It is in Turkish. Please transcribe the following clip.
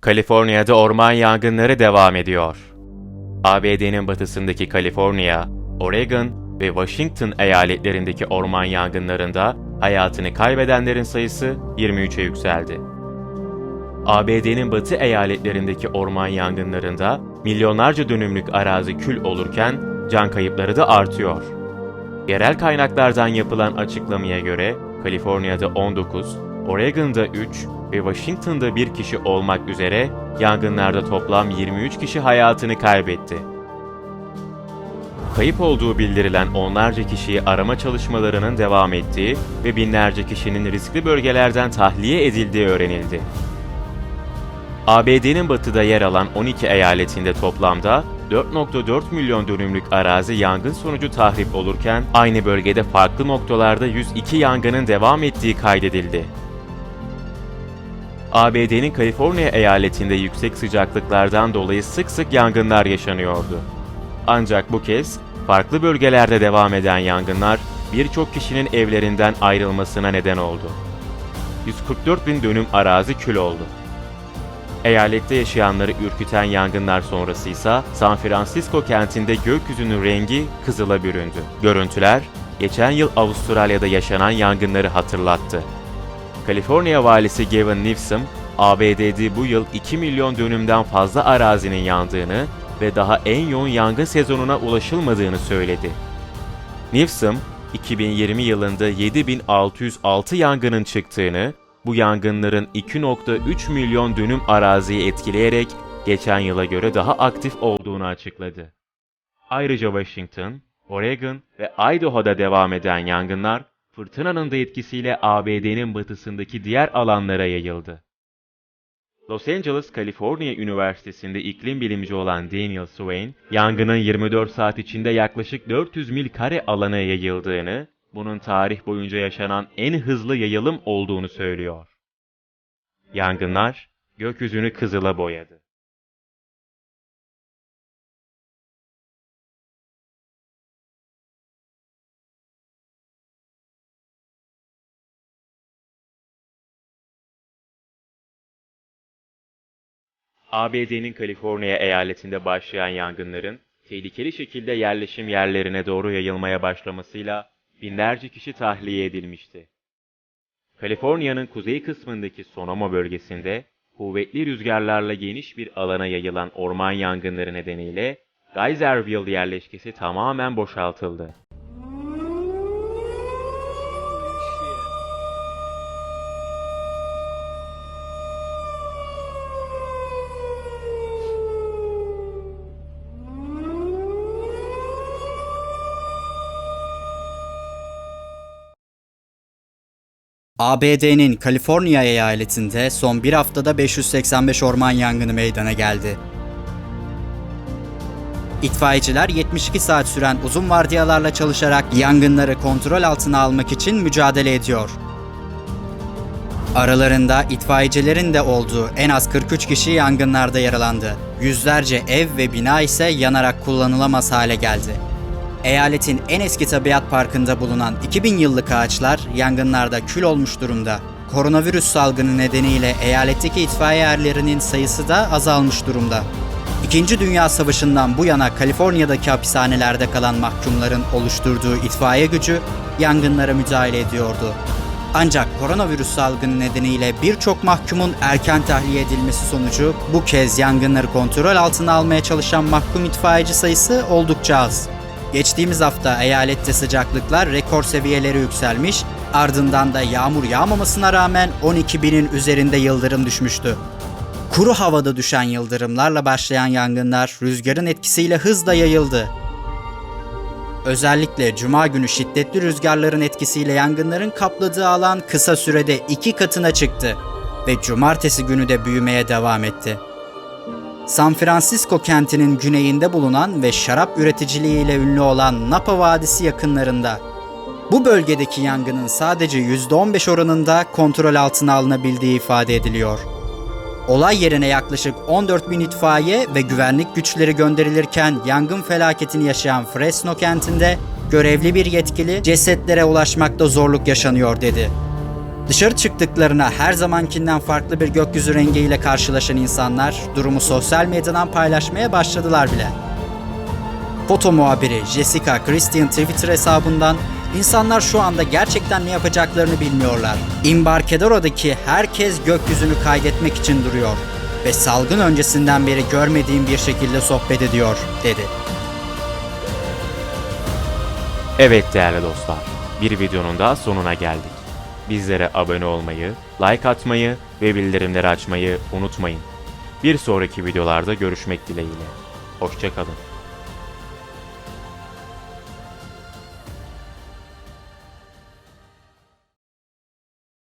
Kaliforniya'da orman yangınları devam ediyor. ABD'nin batısındaki Kaliforniya, Oregon ve Washington eyaletlerindeki orman yangınlarında hayatını kaybedenlerin sayısı 23'e yükseldi. ABD'nin batı eyaletlerindeki orman yangınlarında milyonlarca dönümlük arazi kül olurken can kayıpları da artıyor. Yerel kaynaklardan yapılan açıklamaya göre Kaliforniya'da 19, Oregon'da 3 ve Washington'da 1 kişi olmak üzere yangınlarda toplam 23 kişi hayatını kaybetti. Kayıp olduğu bildirilen onlarca kişiyi arama çalışmalarının devam ettiği ve binlerce kişinin riskli bölgelerden tahliye edildiği öğrenildi. ABD'nin batıda yer alan 12 eyaletinde toplamda 4.4 milyon dönümlük arazi yangın sonucu tahrip olurken aynı bölgede farklı noktalarda 102 yangının devam ettiği kaydedildi. ABD'nin Kaliforniya eyaletinde yüksek sıcaklıklardan dolayı sık sık yangınlar yaşanıyordu. Ancak bu kez farklı bölgelerde devam eden yangınlar birçok kişinin evlerinden ayrılmasına neden oldu. 144 bin dönüm arazi kül oldu. Eyalette yaşayanları ürküten yangınlar sonrası ise San Francisco kentinde gökyüzünün rengi kızıla büründü. Görüntüler, geçen yıl Avustralya'da yaşanan yangınları hatırlattı. Kaliforniya valisi Gavin Newsom, ABD'de bu yıl 2 milyon dönümden fazla arazinin yandığını ve daha en yoğun yangın sezonuna ulaşılmadığını söyledi. Newsom, 2020 yılında 7606 yangının çıktığını, bu yangınların 2.3 milyon dönüm araziyi etkileyerek geçen yıla göre daha aktif olduğunu açıkladı. Ayrıca Washington, Oregon ve Idaho'da devam eden yangınlar, fırtınanın da etkisiyle ABD'nin batısındaki diğer alanlara yayıldı. Los Angeles, Kaliforniya Üniversitesi'nde iklim bilimci olan Daniel Swain, yangının 24 saat içinde yaklaşık 400 mil kare alana yayıldığını, bunun tarih boyunca yaşanan en hızlı yayılım olduğunu söylüyor. Yangınlar gökyüzünü kızıla boyadı. ABD'nin Kaliforniya eyaletinde başlayan yangınların tehlikeli şekilde yerleşim yerlerine doğru yayılmaya başlamasıyla binlerce kişi tahliye edilmişti. Kaliforniya'nın kuzey kısmındaki Sonoma bölgesinde kuvvetli rüzgarlarla geniş bir alana yayılan orman yangınları nedeniyle Geyserville yerleşkesi tamamen boşaltıldı. ABD'nin Kaliforniya eyaletinde son bir haftada 585 orman yangını meydana geldi. İtfaiyeciler 72 saat süren uzun vardiyalarla çalışarak yangınları kontrol altına almak için mücadele ediyor. Aralarında itfaiyecilerin de olduğu en az 43 kişi yangınlarda yaralandı. Yüzlerce ev ve bina ise yanarak kullanılamaz hale geldi. Eyaletin en eski tabiat parkında bulunan 2000 yıllık ağaçlar yangınlarda kül olmuş durumda. Koronavirüs salgını nedeniyle eyaletteki itfaiye erlerinin sayısı da azalmış durumda. İkinci Dünya Savaşı'ndan bu yana Kaliforniya'daki hapishanelerde kalan mahkumların oluşturduğu itfaiye gücü yangınlara müdahale ediyordu. Ancak koronavirüs salgını nedeniyle birçok mahkumun erken tahliye edilmesi sonucu bu kez yangınları kontrol altına almaya çalışan mahkum itfaiyeci sayısı oldukça az. Geçtiğimiz hafta eyalette sıcaklıklar rekor seviyelere yükselmiş, ardından da yağmur yağmamasına rağmen 12 binin üzerinde yıldırım düşmüştü. Kuru havada düşen yıldırımlarla başlayan yangınlar rüzgarın etkisiyle hızla yayıldı. Özellikle cuma günü şiddetli rüzgarların etkisiyle yangınların kapladığı alan kısa sürede iki katına çıktı ve cumartesi günü de büyümeye devam etti. San Francisco kentinin güneyinde bulunan ve şarap üreticiliğiyle ünlü olan Napa Vadisi yakınlarında. Bu bölgedeki yangının sadece %15 oranında kontrol altına alınabildiği ifade ediliyor. Olay yerine yaklaşık 14 bin itfaiye ve güvenlik güçleri gönderilirken yangın felaketini yaşayan Fresno kentinde görevli bir yetkili cesetlere ulaşmakta zorluk yaşanıyor dedi. Dışarı çıktıklarına her zamankinden farklı bir gökyüzü rengiyle karşılaşan insanlar durumu sosyal medyadan paylaşmaya başladılar bile. Foto muhabiri Jessica Christian Twitter hesabından insanlar şu anda gerçekten ne yapacaklarını bilmiyorlar. Embarcadore'daki herkes gökyüzünü kaydetmek için duruyor ve salgın öncesinden beri görmediğim bir şekilde sohbet ediyor, dedi. Evet değerli dostlar, bir videonun daha sonuna geldik. Bizlere abone olmayı, like atmayı ve bildirimleri açmayı unutmayın. Bir sonraki videolarda görüşmek dileğiyle. Hoşçakalın.